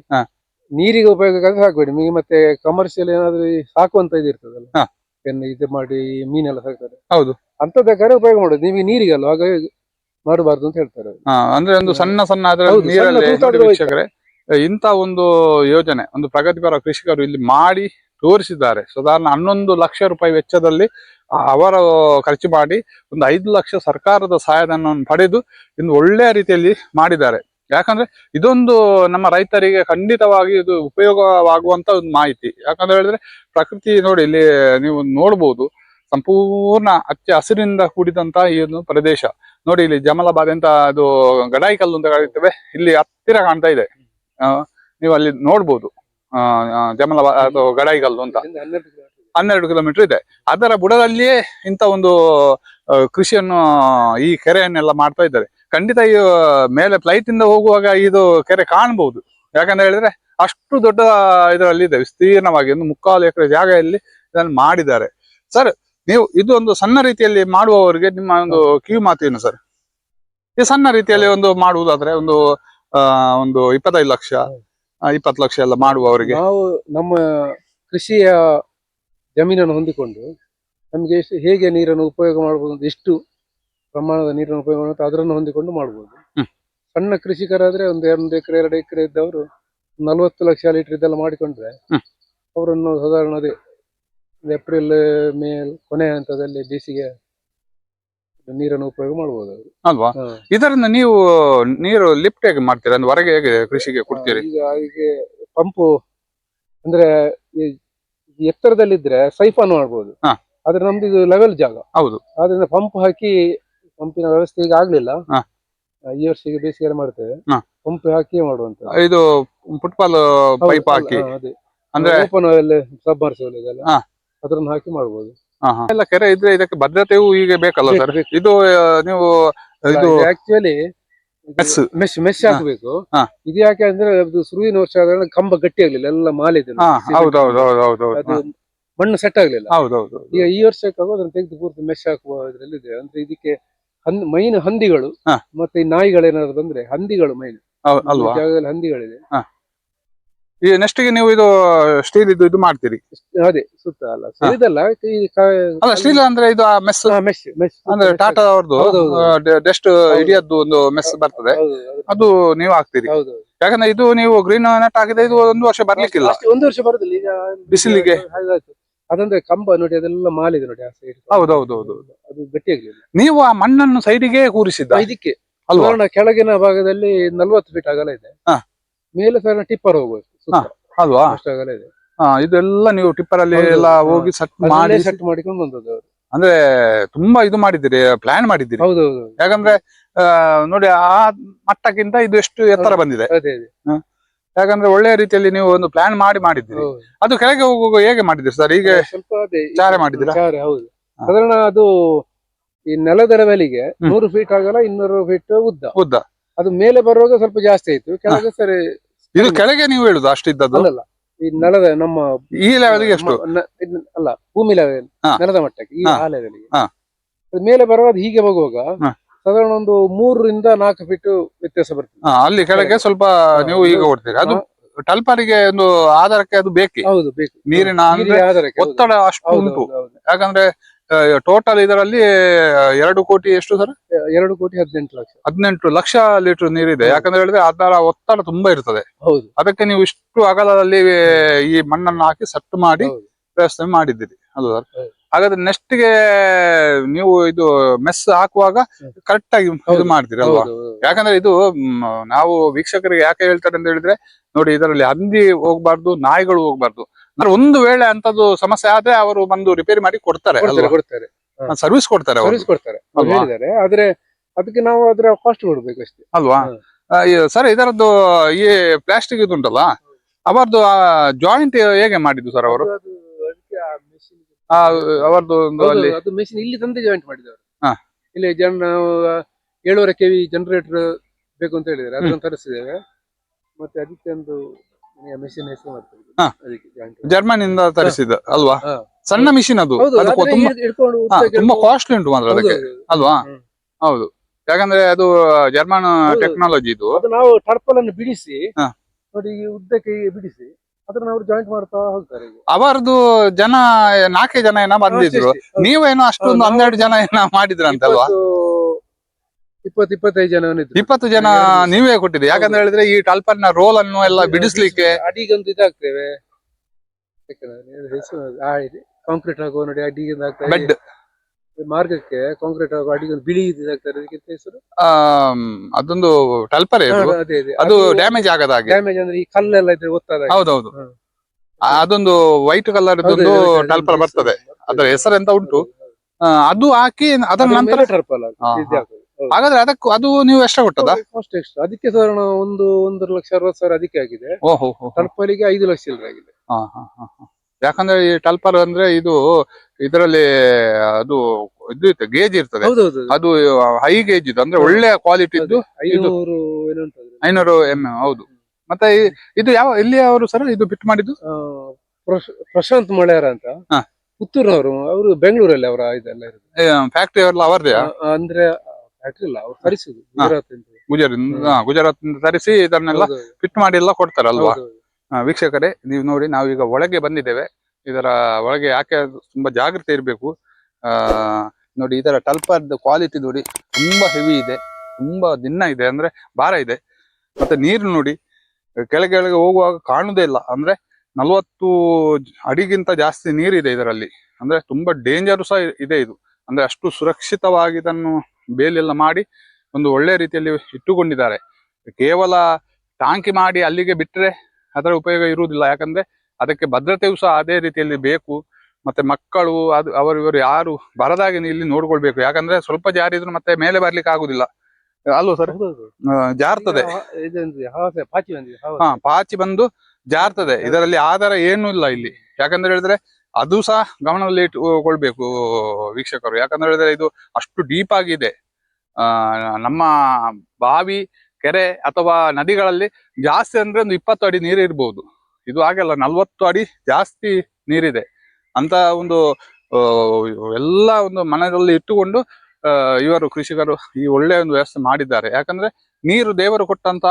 ನೀರಿಗೆ ಉಪಯೋಗಕ್ಕಾಗಿ ಸಾಕಬೇಡಿ. ನಿಮಗೆ ಮತ್ತೆ ಕಮರ್ಷಿಯಲ್ ಏನಾದ್ರೂ ಸಾಕುವಂತ ಇದು ಏನು ಇದು ಮಾಡಿ ಮೀನೆಲ್ಲ ಸಾಕ್ತಾರೆ. ಹೌದು. ಅಂತದಕ್ಕಾದ್ರೆ ಉಪಯೋಗ ಮಾಡೋದು. ನಿಮಗೆ ನೀರಿಗಲ್ಲ ಆಗ ಮಾಡಬಾರ್ದು ಅಂತ ಹೇಳ್ತಾರೆ ಹಾ, ಅಂದ್ರೆ ಒಂದು ಸಣ್ಣ ಸಣ್ಣ ಆದ್ರೆ ಹೌದು, ಸಣ್ಣ ನೀರಲ್ಲಿ ತೂತಾದ್ರೂ ನೋಡಿ ವೀಕ್ಷಕರೇ ಇಂತ ಒಂದು ಯೋಜನೆ ಒಂದು ಪ್ರಗತಿಪರ ಕೃಷಿಕರು ಇಲ್ಲಿ ಮಾಡಿ ತೋರಿಸಿದ್ದಾರೆ. ಸಾಧಾರಣ ಹನ್ನೊಂದು ಲಕ್ಷ ರೂಪಾಯಿ ವೆಚ್ಚದಲ್ಲಿ ಅವರ ಅವರು ಖರ್ಚು ಮಾಡಿ ಒಂದು ಐದು ಲಕ್ಷ ಸರ್ಕಾರದ ಸಹಾಯಧನವನ್ನು ಪಡೆದು ಇನ್ನು ಒಳ್ಳೆಯ ರೀತಿಯಲ್ಲಿ ಮಾಡಿದ್ದಾರೆ. ಯಾಕಂದ್ರೆ ಇದೊಂದು ನಮ್ಮ ರೈತರಿಗೆ ಖಂಡಿತವಾಗಿ ಇದು ಉಪಯೋಗವಾಗುವಂತ ಒಂದು ಮಾಹಿತಿ. ಯಾಕಂದ್ರೆ ಹೇಳಿದ್ರೆ ಪ್ರಕೃತಿ ನೋಡಿ ಇಲ್ಲಿ ನೀವು ನೋಡ್ಬೋದು ಸಂಪೂರ್ಣ ಹಚ್ಚ ಹಸಿರಿನಿಂದ ಕೂಡಿದಂತ ಈ ಒಂದು ಪ್ರದೇಶ. ನೋಡಿ ಇಲ್ಲಿ ಜಮಲಾಬಾದ್ ಅಂತ ಅದು ಗಡಾಯಿ ಕಲ್ಲು ಅಂತ ಕರೀತೇವೆ ಇಲ್ಲಿ ಹತ್ತಿರ ಕಾಣ್ತಾ ಇದೆ. ನೀವು ಅಲ್ಲಿ ನೋಡ್ಬೋದು. ಜಮಲಬಾದ್ ಅದು ಗಡಾಯಿ ಕಲ್ಲು ಅಂತ. ಹನ್ನೆರಡು ಕಿಲೋಮೀಟರ್ ಇದೆ. ಅದರ ಬುಡದಲ್ಲಿಯೇ ಇಂಥ ಒಂದು ಕೃಷಿಯನ್ನು ಈ ಕೆರೆಯನ್ನೆಲ್ಲ ಮಾಡ್ತಾ ಇದ್ದಾರೆ. ಖಂಡಿತ ಈ ಮೇಲೆ ಫ್ಲೈಟ್ ಇಂದ ಹೋಗುವಾಗ ಇದು ಕೆರೆ ಕಾಣಬಹುದು. ಯಾಕಂತ ಹೇಳಿದ್ರೆ ಅಷ್ಟು ದೊಡ್ಡ ಇದರಲ್ಲಿ ಇದೆ ವಿಸ್ತೀರ್ಣವಾಗಿ ಒಂದು ಮುಕ್ಕಾಲು ಎಕರೆ ಜಾಗದಲ್ಲಿ ಇದನ್ನು ಮಾಡಿದ್ದಾರೆ. ಸರ್, ನೀವು ಇದು ಒಂದು ಸಣ್ಣ ರೀತಿಯಲ್ಲಿ ಮಾಡುವವರಿಗೆ ನಿಮ್ಮ ಒಂದು ಕಿವಿ ಮಾತೇನು ಸರ್? ಈ ಸಣ್ಣ ರೀತಿಯಲ್ಲಿ ಒಂದು ಮಾಡುವುದಾದ್ರೆ ಒಂದು ಒಂದು ಇಪ್ಪತ್ತೈದು ಲಕ್ಷ ಇಪ್ಪತ್ತು ಲಕ್ಷ ಎಲ್ಲ ಮಾಡುವವರಿಗೆ. ನಾವು ನಮ್ಮ ಕೃಷಿಯ ಜಮೀನನ್ನು ಹೊಂದಿಕೊಂಡು ನಮಗೆ ಹೇಗೆ ನೀರನ್ನು ಉಪಯೋಗ ಮಾಡಬಹುದು, ಎಷ್ಟು ಪ್ರಮಾಣದ ನೀರನ್ನು ಉಪಯೋಗ ಮಾಡುತ್ತೆ ಅದನ್ನು ಹೊಂದಿಕೊಂಡು ಮಾಡಬಹುದು ಹ್ಮ್. ಸಣ್ಣ ಕೃಷಿಕರಾದ್ರೆ ಒಂದು ಒಂದು ಎಕರೆ ಎರಡು ಎಕರೆ ಇದ್ದವರು ನಲವತ್ತು ಲಕ್ಷ ಲೀಟರ್ ಇದೆಲ್ಲ ಮಾಡಿಕೊಂಡ್ರೆ ಹ್ಮ್. ಅವರನ್ನು ಸಾಧಾರಣ ಅದೇ ಏಪ್ರಿಲ್ ಮೇ ಕೊನೆ ಹಂತದಲ್ಲಿ ಬೇಸಿಗೆ ನೀರನ್ನು ಉಪಯೋಗ ಮಾಡಬಹುದು ಅವರು. ಅಲ್ವಾ? ಇದರಿಂದ ನೀವು ನೀರು ಲಿಫ್ಟ್ ಹೇಗೆ ಮಾಡ್ತೀರಾ? ಅಂದ್ರೆ ಹೊರಗೆ ಹೇಗೆ ಕೃಷಿಗೆ ಕೊಡ್ತೀರಿ? ಈಗ ಪಂಪು ಅಂದ್ರೆ ಈ ಈ ಎತ್ತರದಲ್ಲಿದ್ರೆ ಸೈಫಾನ್ ಮಾಡ್ಬೋದು. ಹಾ. ಆದ್ರೆ ನಮ್ದು ಇದು ಲೆವೆಲ್ ಜಾಗ. ಹೌದು. ಆದ್ರಿಂದ ಪಂಪ್ ಹಾಕಿ ಪಂಪಿನ ವ್ಯವಸ್ಥೆ ಈಗ ಆಗ್ಲಿಲ್ಲ. ಹಾ. ಈ ವರ್ಷಕ್ಕೆ ಬೇಸಿಗೆ ಮಾಡ್ತೇವೆ. ಹಾ. ಪಂಪ್ ಹಾಕಿ ಮಾಡುವಂತ ಇದು ಫುಟ್ಬಾಲ್ ಪೈಪ್ ಹಾಕಿ. ಅದೇ. ಅಂದ್ರೆ ಓಪನ್ ಸಬ್ಮರ್ಸಿಬಲ್ ಇದೆಲ್ಲ ಹಾ. ಅದನ್ನ ಹಾಕಿ ಮಾಡ್ಬೋದು. ಹಾ, ಹಾ. ಎಲ್ಲ ಕೆರೆ ಇದ್ರೆ ಇದಕ್ಕೆ ಭದ್ರತೆಯೂ ಈಗ ಬೇಕಲ್ಲ ಸರ್? ಬೇಕು. ಇದು ಆ, ನೀವು ಇದು ಆಕ್ಚುಲಿ ಮೆಶ್ ಮೆಶ್ ಹಾ. ಹಾಕ್ಬೇಕು. ಹಾ. ಇದು ಯಾಕೆ ಅಂದ್ರೆ ಅದು ಶುರುವಿನ ವರ್ಷ ಆದ್ರೆ ಕಂಬ ಗಟ್ಟಿ ಆಗ್ಲಿಲ್ಲ ಎಲ್ಲ ಮಾಲೆ ಇದೆ. ಹಾ ಹೌದು ಹೌದು ಹೌದು ಹೌದು. ಅದು ಮಣ್ಣು ಸೆಟ್ ಆಗ್ಲಿಲ್ಲ. ಹೌದು ಹೌದು ಈಗ ಈ ವರ್ಷಕ್ಕೆ ಅದನ್ನ ತೆಗೆದು ಪೂರ್ತಿ ಮೆಶ್ ಹಾಕುವ ಇದ್ರಲ್ಲಿದೆ ಅಂದ್ರೆ ಇದಕ್ಕೆ ಹಂದ್ ಮೈನ್ ಹಂದಿಗಳು ಹಾ. ಮತ್ತೆ ಈ ನಾಯಿಗಳೇನಾದ್ರು ಬಂದ್ರೆ ಹಂದಿಗಳು ಮೈನ್ ಅಲ್ವಾ? ಜಾಗದಲ್ಲಿ ಹಂದಿಗಳಿದೆ. ಈ ನೆಕ್ಸ್ಟ್ಗೆ ನೀವು ಇದು ಸ್ಟೀಲ್ ಇದು ಇದು ಮಾಡ್ತೀರಿ? ಅದೇ ಸುತ್ತ ಅಲ್ಲ. ಸೊ ಇದಲ್ಲ ಈ ಅಲ್ಲ ಸ್ಟೀಲ್ ಅಂದ್ರೆ ಇದು ಮೆಸ್ ಮೆಸ್ mesh, ಅಂದ್ರೆ ಟಾಟಾ ಅವ್ರದ್ದು ಡೆಸ್ಟ್ ಇಡಿಯದ್ದು ಒಂದು ಮೆಸ್ ಬರ್ತದೆ. ಅದು ನೀವು ಹಾಕ್ತೀರಿ. ಹೌದು ಯಾಕಂದ್ರೆ ಇದು ನೀವು ಗ್ರೀನ್ ನೆಟ್ ಹಾಕಿದ್ರೆ ಇದು ಒಂದು ವರ್ಷ ಬರ್ಲಿಕ್ಕಿಲ್ಲ. ಅಷ್ಟೇ, ಒಂದು ವರ್ಷ ಬರುದಿಲ್ಲ. ಈಗ ಬಿಸಿಲಿಗೆ? ಅದಂದ್ರೆ ಕಂಬ ನೋಡಿ ಅದೆಲ್ಲ ಮಾಲಿದೆ ನೋಡಿ ಆ ಸೈಡ್ ಹೌದು, ಹೌದು, ಹೌದು. ಅದು ಗಟ್ಟಿ ಆಗ್ಲಿಲ್ಲ ನೀವು ಆ ಮಣ್ಣನ್ನು ಸೈಡಿಗೆ ಕೂರಿಸಿದ್ದ? ಇದಕ್ಕೆ. ಅಲ್ವಾ? ಕಾರಣ ಕೆಳಗಿನ ಭಾಗದಲ್ಲಿ ನಲ್ವತ್ತು ಫೀಟ್ ಅಗಲ ಇದೆ. ಹಾ. ಮೇಲೆ ಸರ್ ಟಿಪ್ಪರ್ ಹೋಗಬೇಕು ಸುತ್ತ. ಅಲ್ವಾ? ಅಷ್ಟು ಅಗಲ ಇದೆ. ಹಾ, ಇದೆಲ್ಲ ನೀವು ಟಿಪ್ಪರ್ ಅಲ್ಲಿ ಹೌದು, ಎಲ್ಲ ಹೋಗಿ ಸೆಟ್ ಮಾಡಿ ಸೆಟ್ ಮಾಡಿಕೊಂಡು ಬಂದದ್ದು ಅವರು. ಅಂದ್ರೆ ತುಂಬಾ ಇದು ಮಾಡಿದ್ದೀರಿ ಪ್ಲಾನ್ ಮಾಡಿದ್ದೀರಿ. ಹೌದು ಹೌದು ಯಾಕಂದ್ರೆ ಆ, ನೋಡಿ ಆ ಮಟ್ಟಕ್ಕಿಂತ ಇದು ಎಷ್ಟು ಎತ್ತರ ಬಂದಿದೆ. ಅದೇ ಅದೇ. ಯಾಕಂದ್ರೆ ಒಳ್ಳೆಯ ರೀತಿಯಲ್ಲಿ ನೀವು ಒಂದು ಪ್ಲಾನ್ ಮಾಡಿ ಮಾಡಿದ್ದೀರಿ. ಅದು ಕೆಳಗೆ ಹೋಗುವಾಗ ಹೇಗೆ ಮಾಡಿದ್ದೀರಿ ಸರ್ ಈಗ ಸ್ವಲ್ಪ ಅದೇ ಚಾರೆ ಮಾಡಿದ್ದೀರಾ? ಚಾರೆ ಹೌದು. ಹಾ. ಸಾಧಾರಣ ಅದು ಈ ನೆಲದ ಲೆವೆಲಿಗೆ ನೂರು ಫೀಟ್ ಆಗಲ್ಲ ಇನ್ನೂರು ಫೀಟ್ ಉದ್ದ. ಉದ್ದ. ಅದು ಮೇಲೆ ಬರುವಾಗ ಸ್ವಲ್ಪ ಜಾಸ್ತಿ ಆಯ್ತು. ಕೆಳಗೆ ಸರಿ ಇದು ಕೆಳಗೆ ನೀವು ಹೇಳುದು ಅಷ್ಟಿದ್ದದ್ದು ಅಲ್ಲಲ್ಲ ಈ ನೆಲದ ನಮ್ಮ ಈ ಲೆವೆಲ್ಗೆ ಎಷ್ಟು? ಅಲ್ಲ ಭೂಮಿ ಲೆವೆಲ್ ನೆಲದ ಮಟ್ಟಕ್ಕೆ ಈ. ಆ ಲೆವೆಲ್ಗೆ ಮೇಲೆ ಬರುವಾಗ ಹೀಗೆ ಹೋಗುವಾಗ. ಸಾಧಾರಣ ಒಂದು ಮೂರರಿಂದ ನಾಲ್ಕು ಫೀಟ್ ವ್ಯತ್ಯಾಸ ಬರ್ತದೆ. ಹಾ, ಅಲ್ಲಿ ಕೆಳಗೆ ಸ್ವಲ್ಪ ನೀವು ಈಗ ಕೊಡ್ತೀರಿ ಅದು ಟಲ್ಪರಿಗೆ ಒಂದು ಆಧಾರಕ್ಕೆ ಅದು ಬೇಕಿ? ಹೌದು ಬೇಕು. ನೀರಿನ ಅಂದ್ರೆ ನೀರಿನ ಆಧಾರಕ್ಕೆ ಹೌದು. ಒತ್ತಡ ಅಷ್ಟು ಹೌದು, ಉಂಟು. ಹೌದು, ಹೌದು. ಯಾಕಂದ್ರೆ ಟೋಟಲ್ ಇದರಲ್ಲಿ ಎರಡು ಕೋಟಿ ಎಷ್ಟು ಸರ್? ಎರಡು ಕೋಟಿ ಹದಿನೆಂಟು ಲಕ್ಷ. ಹದಿನೆಂಟು ಲಕ್ಷ ಲೀಟರ್ ನೀರಿದೆ. ಹೌದು. ಯಾಕಂದ್ರೆ ಹೇಳಿದ್ರೆ ಅದರ ಒತ್ತಡ ತುಂಬಾ ಇರ್ತದೆ. ಹೌದು. ಅದಕ್ಕೆ ನೀವು ಇಷ್ಟು ಅಗಲದಲ್ಲಿ ಈ ಮಣ್ಣನ್ನು ಹಾಕಿ ಸೆಟ್ ಮಾಡಿ ಹೌದು. ವ್ಯವಸ್ಥೆ ಮಾಡಿದ್ದೀರಿ. ಅಲ್ವಾ ಸರ್ ಹಾಗಾದ್ರೆ ನೆಕ್ಸ್ಟ್ಗೆ ನೀವು ಇದು ಮೆಸ್ ಹಾಕುವಾಗ. ಕರೆಕ್ಟ್ ಆಗಿ ಇದು. ಮಾಡ್ತೀರಿ ಅಲ್ವಾ. ಯಾಕಂದ್ರೆ ಇದು ಮ್, ನಾವು ವೀಕ್ಷಕರಿಗೆ ಯಾಕೆ ಹೇಳ್ತಾರೆ ಅಂತ ಹೇಳಿದ್ರೆ ನೋಡಿ ಇದರಲ್ಲಿ ಹಂದಿ ಹೋಗ್ಬಾರ್ದು ನಾಯಿಗಳು ಹೋಗ್ಬಾರ್ದು. ಅಂದ್ರೆ ಒಂದು ವೇಳೆ ಅಂತದ್ದು ಸಮಸ್ಯೆ ಆದ್ರೆ ಅವರು ಬಂದು ರಿಪೇರಿ ಮಾಡಿ ಕೊಡ್ತಾರೆ ಕೊಡ್ತಾರೆ ಕೊಡ್ತಾರೆ. ಸರ್ವಿಸ್ ಕೊಡ್ತಾರೆ ಅವರು. ಸರ್ವಿಸ್ ಕೊಡ್ತಾರೆ. ಅವ್ರು ಅಲ್ವಾ? ಹೇಳಿದ್ದಾರೆ. ಆದ್ರೆ ಅದಕ್ಕೆ ನಾವು ಅದ್ರ ಕಾಸ್ಟ್ ಕೊಡ್ಬೇಕು ಅಷ್ಟೇ. ಅಲ್ವಾ? ಹ್ಮ್. ಸರ್ ಇದರದ್ದು ಈ ಪ್ಲಾಸ್ಟಿಕ್ ಇದು ಉಂಟಲ್ಲ ಅವರದ್ದು ಜಾಯಿಂಟ್ ಹೇಗೆ ಮಾಡಿದ್ದು ಸರ್ ಅವರು? ಅದು ಅದಕ್ಕೆ ಆ machine ಗೆ- ಆ, ಅವರದ್ದು ಒಂದು ಅಲ್ಲಿ ಅದು ಮೆಷಿನ್ ಇಲ್ಲಿ ತಂದೆ ಜಾಯಿಂಟ್ ಮಾಡಿದವರು ಹಾ. ಇಲ್ಲಿ ಜನ ಏಳುವರೆ ಕೆವಿ ಜನರೇಟರ್ ಬೇಕು ಅಂತ ಹೇಳಿದ್ರೆ ಅದನ್ನು ತರಿಸಿದ್ದೇವೆ ಮತ್ತೆ ಅದಕ್ಕೆ ಒಂದು ಮೆಷಿನ್ ಹೆಸರು ಮಾಡ್ತಾರೆ ಹಾ. ಅದಕ್ಕೆ ಜಾಯಿಂಟ್ ಜರ್ಮನ್ ಇಂದ ತರಿಸಿದ ಅಲ್ವಾ ಹಾ. ಸಣ್ಣ ಮಿಷಿನ್ ಅದು ಹೌದು ತುಂಬಾ ಹಿಡ್- ಹಿಡ್ಕೊಂಡು ಹಾ, ಉದ್ದಕ್ಕೆ ತುಂಬಾ ಕಾಸ್ಟ್ಲಿ ಉಂಟು ಮಾತ್ರ ಹೌದು, ಅದಕ್ಕೆ ಹೌದು. ಅಲ್ವಾ ಹ್ಮ್. ಹೌದು ಯಾಕಂದ್ರೆ ಅದು ಜರ್ಮನ್ ಹೌದು. ಟೆಕ್ನಾಲಜಿ ಇದು ಅದು ನಾವು ಟರ್ಪಲ್ ಅನ್ನು ಬಿಡಿಸಿ ಹಾ. ನೋಡಿ ಈ ಉದ್ದಕ್ಕೆ ಬಿಡಿಸಿ ಅದನ್ನ ಅವ್ರು ಜಾಯಿಂಟ್ ಮಾಡ್ತಾ ಹೋಗ್ತಾರೆ ಈಗ. ಅವರದ್ದು ಜನ ನಾಲ್ಕೇ ಜನ ಏನ ಬಂದಿದ್ರು. ಅಷ್ಟೇ, ಅಷ್ಟೇ. ನೀವೇನೋ ಅಷ್ಟೊಂದು ಹನ್ನೆರಡು ಜನ ಏನ ಮಾಡಿದ್ರಂತಲ್ವಾ? ಇಪ್ಪತ್ತು ಇಪ್ಪತ್ತು ಇಪ್ಪತ್ತೈದು ಜನ ಇಪ್ಪತ್ತು ಜನ ನೀವೇ ಕೊಟ್ಟಿದ್ರಿ ಯಾಕಂದ್ರೆ ಹೇಳಿದ್ರೆ ಈ ಟಲ್ಪರ್ನ ರೋಲ್ ಅನ್ನು ಎಲ್ಲ ಬಿಡಿಸ್ಲಿಕ್ಕೆ ಅಡಿಗೊಂದು ಇದಾಗ್ತೇವೆ. ಕಾಂಕ್ರೀಟ್ ಹಾಕುವ ನೋಡಿ ಅಡಿಗೆ ಬೆಡ್ ಮಾರ್ಗಕ್ಕೆ ಕಾಂಕ್ರೀಟ್ ಅಡಿಗೊಂದು ಬಿಳಿ ಇದಾಗ್ತಾರೆ ಅದಕ್ಕೆ ಹೆಸರು? ಅದೊಂದು ಟಲ್ಪರ್ ಹಾ, ಅದೇ ಅದೇ. ಅದು ಡ್ಯಾಮೇಜ್ ಆಗದ ಹಾಗೆ. ಡ್ಯಾಮೇಜ್ ಅಂದ್ರೆ ಈ ಕಲ್ಲೆಲ್ಲ ಇದ್ರೆ ಒತ್ತದ ಹೌದೌದು. ಆ, ಅದೊಂದು ವೈಟ್ ಕಲರ್ ಒಂದು ಟಲ್ಪರ್ ಬರ್ತದೆ. ಅದರ ಹೆಸರು ಎಂತ ಉಂಟು? ಆ, ಅದು ಹಾಕಿ ಅದರ ನಂತರ ಟರ್ಪಲ್ ಹಾ, ಹಾ. ಹಾಗಾದ್ರೆ ಅದಕ್ಕೂ ಅದು ನೀವು ಎಷ್ಟ ಕೊಟ್ಟದ? ಕಾಸ್ಟ್ ಎಕ್ಸ್ಟ್ರಾ ಅದಕ್ಕೆ ಸಾಧಾರಣ ಒಂದು ಒಂದು ಲಕ್ಷ ಅರವತ್ತು ಸಾವಿರ ಅದಕ್ಕೆ ಆಗಿದೆ. ಓಹೋ ಟರ್ಪಲಿಗೆ ಐದು ಲಕ್ಷ ಚಿಲ್ಲರೆ ಆಗಿದೆ. ಹಾ, ಹಾ, ಹಾ. ಯಾಕಂದ್ರೆ ಈ ಟಲ್ಪರ್ ಅಂದ್ರೆ ಇದು ಇದರಲ್ಲಿ ಅದು ಇದು ಇರ್ತದೆ ಗೇಜ್ ಇರ್ತದೆ. ಹೌದೌದು. ಅದು ಹೈ ಗೇಜ್ ಇದು ಅಂದ್ರೆ ಒಳ್ಳೆ ಕ್ವಾಲಿಟಿ ಇದ್ದು ಐನೂರು ಏನು ಉಂಟು ಐನೂರು ಎಂ ಎಂ ಹೌದು. ಮತ್ತೆ ಈ- ಇದು ಯಾವ ಎಲ್ಲಿ ಅವರು ಸರ್ ಇದು ಬಿಟ್ ಮಾಡಿದ್ದು? ಆ, ಪ್ರಶ್- ಪ್ರಶಾಂತ್ ಮಳೆಯರ ಅಂತ. ಹಾ. ಪುತ್ತೂರಿನವರು ಅವರು ಬೆಂಗಳೂರಲ್ಲಿ ಅವರ ಇದೆಲ್ಲ ಇರೋದು. ಫ್ಯಾಕ್ಟರಿ ಎಲ್ಲ ಅವರದೇ? ಆ, ಅಂದ್ರೆ ಫ್ಯಾಕ್ಟ್ರಿ ಇಲ್ಲ ಅವ್ರು ತರಿಸುದು ಗುಜರಾತ್ ಇಂದ. ಗುಜರಾತ್ ಗುಜರಾತ್ ತರಿಸಿ ಇದನ್ನೆಲ್ಲ ಹೌದು, ಫಿಟ್ ಮಾಡಿ ಎಲ್ಲ ಕೊಡ್ತಾರೆ ಅಲ್ವಾ ಹೌದು, ವೀಕ್ಷಕರೇ, ನೀವು ನೋಡಿ, ನಾವೀಗ ಒಳಗೆ ಬಂದಿದ್ದೇವೆ. ಇದರ ಒಳಗೆ ಯಾಕೆ ತುಂಬಾ ಜಾಗ್ರತೆ ಇರಬೇಕು ನೋಡಿ ಇದರ ಟಲ್ಪರ್ದು ಕ್ವಾಲಿಟಿ ನೋಡಿ ತುಂಬಾ ಹೆವಿ ಇದೆ, ತುಂಬಾ ದಿನ ಇದೆ, ಅಂದ್ರೆ ಭಾರ ಇದೆ. ಮತ್ತೆ ನೀರು ನೋಡಿ, ಕೆಳಗೆ ಹೋಗುವಾಗ ಕಾಣುವುದೇ ಇಲ್ಲ, ಅಂದ್ರೆ ನಲವತ್ತು ಅಡಿಗಿಂತ ಜಾಸ್ತಿ ನೀರಿದೆ ಇದರಲ್ಲಿ, ಅಂದ್ರೆ ತುಂಬಾ ಡೇಂಜರು ಸಹ ಇದೆ ಇದು. ಅಂದ್ರೆ ಅಷ್ಟು ಸುರಕ್ಷಿತವಾಗಿ ಇದನ್ನು ಬೇಲೆಲ್ಲ ಮಾಡಿ ಒಂದು ಒಳ್ಳೆ ರೀತಿಯಲ್ಲಿ ಇಟ್ಟುಕೊಂಡಿದ್ದಾರೆ. ಕೇವಲ ಟಾಂಕಿ ಮಾಡಿ ಅಲ್ಲಿಗೆ ಬಿಟ್ಟರೆ ಅದರ ಉಪಯೋಗ ಇರುವುದಿಲ್ಲ. ಯಾಕಂದ್ರೆ ಅದಕ್ಕೆ ಭದ್ರತೆಯು ಸಹ ಅದೇ ರೀತಿಯಲ್ಲಿ ಬೇಕು. ಮತ್ತೆ ಮಕ್ಕಳು ಅದು ಅವರು ಇವರು ಯಾರು ಬರದಾಗಿ ಇಲ್ಲಿ ನೋಡ್ಕೊಳ್ಬೇಕು. ಯಾಕಂದ್ರೆ ಸ್ವಲ್ಪ ಜಾರಿದ್ರು ಮತ್ತೆ ಮೇಲೆ ಬರ್ಲಿಕ್ಕೆ ಆಗುದಿಲ್ಲ. ಅಲ್ವಾ ಸರ್ ಜಾರ್ತದೆ. ಹಾ- ಪಾಚಿ ಬಂದು ಜಾರ್ತದೆ. ಇದರಲ್ಲಿ ಆಧಾರ ಏನು ಇಲ್ಲ ಇಲ್ಲಿ. ಯಾಕಂದ್ರೆ ಹೇಳಿದ್ರೆ ಅದು ಸಹ ಗಮನದಲ್ಲಿ ಇಟ್ಟುಕೊಳ್ಬೇಕು ವೀಕ್ಷಕರು. ಯಾಕಂದ್ರೆ ಹೇಳಿದ್ರೆ ಇದು ಅಷ್ಟು ಡೀಪ್ ಆಗಿದೆ. ಆ ನಮ್ಮ ಬಾವಿ ಕೆರೆ ಅಥವಾ ನದಿಗಳಲ್ಲಿ ಜಾಸ್ತಿ ಅಂದ್ರೆ ಒಂದು ಇಪ್ಪತ್ತು ಅಡಿ ನೀರು ಇರ್ಬೋದು. ಇದು ಹಾಗೆಲ್ಲ, ನಲ್ವತ್ತು ಅಡಿ ಜಾಸ್ತಿ ನೀರಿದೆ. ಅಂತ ಒಂದು ಎಲ್ಲ ಒಂದು ಮನದಲ್ಲಿ ಇಟ್ಟುಕೊಂಡು ಇವರು ಕೃಷಿಕರು ಈ ಒಳ್ಳೆಯ ಒಂದು ವ್ಯವಸ್ಥೆ ಮಾಡಿದ್ದಾರೆ. ಯಾಕಂದ್ರೆ ನೀರು ದೇವರು ಕೊಟ್ಟಂತ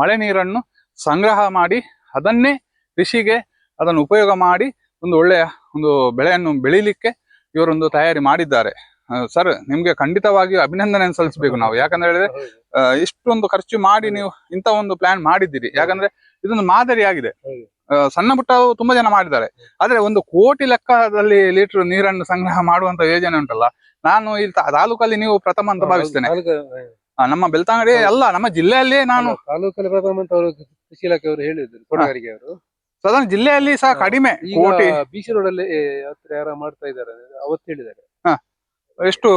ಮಳೆ ನೀರನ್ನು ಸಂಗ್ರಹ ಮಾಡಿ ಅದನ್ನೇ ಕೃಷಿಗೆ ಅದನ್ನು ಉಪಯೋಗ ಮಾಡಿ ಒಂದು ಒಳ್ಳೆಯ ಒಂದು ಬೆಳೆಯನ್ನು ಬೆಳೀಲಿಕ್ಕೆ ಇವರೊಂದು ತಯಾರಿ ಮಾಡಿದ್ದಾರೆ. ಸರ್ ನಿಮ್ಗೆ ಖಂಡಿತವಾಗಿ ಅಭಿನಂದನೆ ಸಲ್ಲಿಸಬೇಕು ನಾವು. ಯಾಕಂದ್ರೆ ಹೇಳಿದ್ರೆ. ಇಷ್ಟೊಂದು ಖರ್ಚು ಮಾಡಿ ನೀವು ಇಂತ ಒಂದು ಪ್ಲಾನ್ ಮಾಡಿದ್ದೀರಿ. ಯಾಕಂದ್ರೆ ಇದೊಂದು ಮಾದರಿ ಆಗಿದೆ. ಸಣ್ಣ ಪುಟ್ಟ ತುಂಬಾ ಜನ ಮಾಡಿದ್ದಾರೆ. ಆದ್ರೆ ಒಂದು ಕೋಟಿ ಲೆಕ್ಕದಲ್ಲಿ ಲೀಟರ್ ನೀರನ್ನು ಸಂಗ್ರಹ ಮಾಡುವಂತ ಯೋಜನೆ ಉಂಟಲ್ಲ ನಾನು ಇಲ್ಲಿ ತಾಲೂಕಲ್ಲಿ ನೀವು ಪ್ರಥಮ ಅಂತ ಭಾವಿಸ್ತೇನೆ. ನಮ್ಮ ಬೆಳ್ತಂಗಡಿ ಅಲ್ಲ ನಮ್ಮ ಜಿಲ್ಲೆಯಲ್ಲಿ ನಾನು ತಾಲೂಕಲ್ಲಿ ಪ್ರಥಮ ಅಂತ ಅವರು ಕೃಷಿ ಇಲಾಖೆ ಅವರು ಹೇಳಿದ್ರು ತೋಟಗಾರಿಕೆ ಅವರು. ಸಾಧಾರಣ ಜಿಲ್ಲೆಯಲ್ಲಿ ಸಹ ಕಡಿಮೆ ಬೀಸಿ ಕೋಟಿ. ರೋಡ್ ಅಲ್ಲಿ ಹತ್ರ ಯಾರ ಮಾಡ್ತಾ ಇದ್ದಾರೆ ಅವತ್ತು ಹೇಳಿದ್ದಾರೆ. ಎಷ್ಟು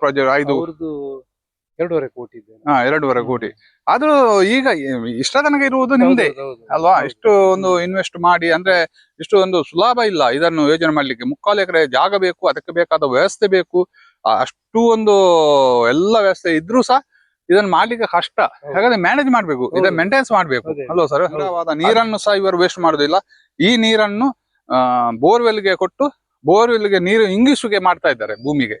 ಪ್ರಾಜೆಕ್ಟ್ ಐದು. ಅವ್ರದ್ದು ಎರಡೂವರೆ ಕೋಟಿ ಇದೆ. ಹಾ ಎರಡೂವರೆ ಕೋಟಿ. ಆದ್ರೂ ಈಗ ಇಷ್ಟ ತನಕ ಇರುವುದು ನಿಮ್ದೇ? ಅಲ್ವಾ. ಇಷ್ಟು ಒಂದು ಇನ್ವೆಸ್ಟ್ ಮಾಡಿ ಅಂದ್ರೆ ಇಷ್ಟು ಒಂದು ಸುಲಭ ಇಲ್ಲ ಇದನ್ನು ಯೋಜನೆ ಮಾಡ್ಲಿಕ್ಕೆ. ಮುಕ್ಕಾಲು ಎಕರೆ ಜಾಗ ಬೇಕು ಅದಕ್ಕೆ ಬೇಕಾದ ವ್ಯವಸ್ಥೆ ಬೇಕು. ಅಷ್ಟು ಒಂದು ಎಲ್ಲ ವ್ಯವಸ್ಥೆ ಇದ್ರೂ ಸಹ ಇದನ್ನ ಮಾಡ್ಲಿಕ್ಕೆ ಕಷ್ಟ. ಹಾಗಾದ್ರೆ ಮ್ಯಾನೇಜ್ ಮಾಡ್ಬೇಕು. ಇದನ್ನ. ಮೇಂಟೆನೆನ್ಸ್ ಮಾಡ್ಬೇಕು. ಅಲ್ವಾ ಸರ್. ನೀರನ್ನು ಸಹ ಇವರು ವೇಸ್ಟ್ ಮಾಡುದಿಲ್ಲ ಈ ನೀರನ್ನು ಬೋರ್ವೆಲ್ಗೆ ಕೊಟ್ಟು ಬೋರ್ವೆಲ್ಗೆ ನೀರು ಇಂಗಿಸುಗೆ ಮಾಡ್ತಾ ಇದ್ದಾರೆ ಭೂಮಿಗೆ.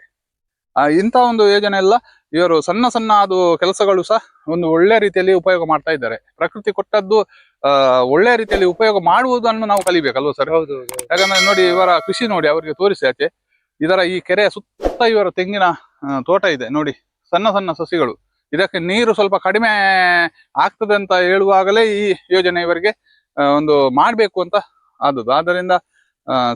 ಇಂಥ ಒಂದು ಯೋಜನೆ ಎಲ್ಲ ಇವರು ಸಣ್ಣ ಸಣ್ಣ ಅದು ಕೆಲಸಗಳು ಸಹ ಒಂದು ಒಳ್ಳೆ ರೀತಿಯಲ್ಲಿ ಉಪಯೋಗ ಮಾಡ್ತಾ ಇದ್ದಾರೆ. ಪ್ರಕೃತಿ ಕೊಟ್ಟದ್ದು ಆ ಒಳ್ಳೆ ರೀತಿಯಲ್ಲಿ ಉಪಯೋಗ ಮಾಡುವುದನ್ನು ನಾವು ಕಲಿಬೇಕಲ್ವಾ ಸರ್? ಹೌದು. ಯಾಕಂದ್ರೆ ನೋಡಿ ಇವರ ಕೃಷಿ ನೋಡಿ ಅವರಿಗೆ ತೋರಿಸಿ ಆಚೆ. ಇದರ ಈ ಕೆರೆಯ ಸುತ್ತ ಇವರ ತೆಂಗಿನ ಆ, ತೋಟ ಇದೆ ನೋಡಿ. ಸಣ್ಣ ಸಣ್ಣ ಸಸಿಗಳು. ಇದಕ್ಕೆ ನೀರು ಸ್ವಲ್ಪ ಕಡಿಮೆ ಆಗ್ತದೆ ಅಂತ ಹೇಳುವಾಗಲೇ ಈ ಯೋಜನೆ ಇವರಿಗೆ ಆ, ಒಂದು ಮಾಡಬೇಕು ಅಂತ ಆದದ್ದು. ಆದ್ದರಿಂದ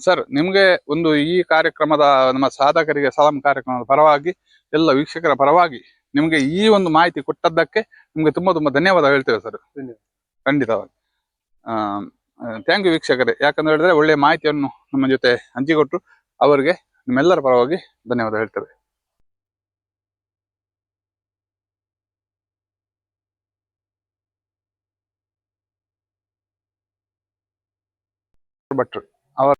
ಸರ್ ನಿಮಗೆ ಒಂದು ಈ ಕಾರ್ಯಕ್ರಮದ ನಮ್ಮ ಸಾಧಕರಿಗೆ ಸಲಾಂ ಕಾರ್ಯಕ್ರಮದ ಪರವಾಗಿ ಎಲ್ಲ ವೀಕ್ಷಕರ ಪರವಾಗಿ ನಿಮಗೆ ಈ ಒಂದು ಮಾಹಿತಿ ಕೊಟ್ಟದ್ದಕ್ಕೆ ನಿಮ್ಗೆ ತುಂಬಾ ತುಂಬಾ ಧನ್ಯವಾದ ಹೇಳ್ತೇವೆ ಸರ್. ಖಂಡಿತವಾಗಿ. ಥ್ಯಾಂಕ್ ಯು ವೀಕ್ಷಕರೇ. ಯಾಕಂದ್ರೆ ಹೇಳಿದ್ರೆ ಒಳ್ಳೆಯ ಮಾಹಿತಿಯನ್ನು ನಮ್ಮ ಜೊತೆ ಹಂಚಿಕೊಟ್ರು. ಅವರಿಗೆ ನಿಮ್ಮೆಲ್ಲರ ಪರವಾಗಿ ಧನ್ಯವಾದ ಹೇಳ್ತೇವೆ. ಭಟ್ರು. ಅವರ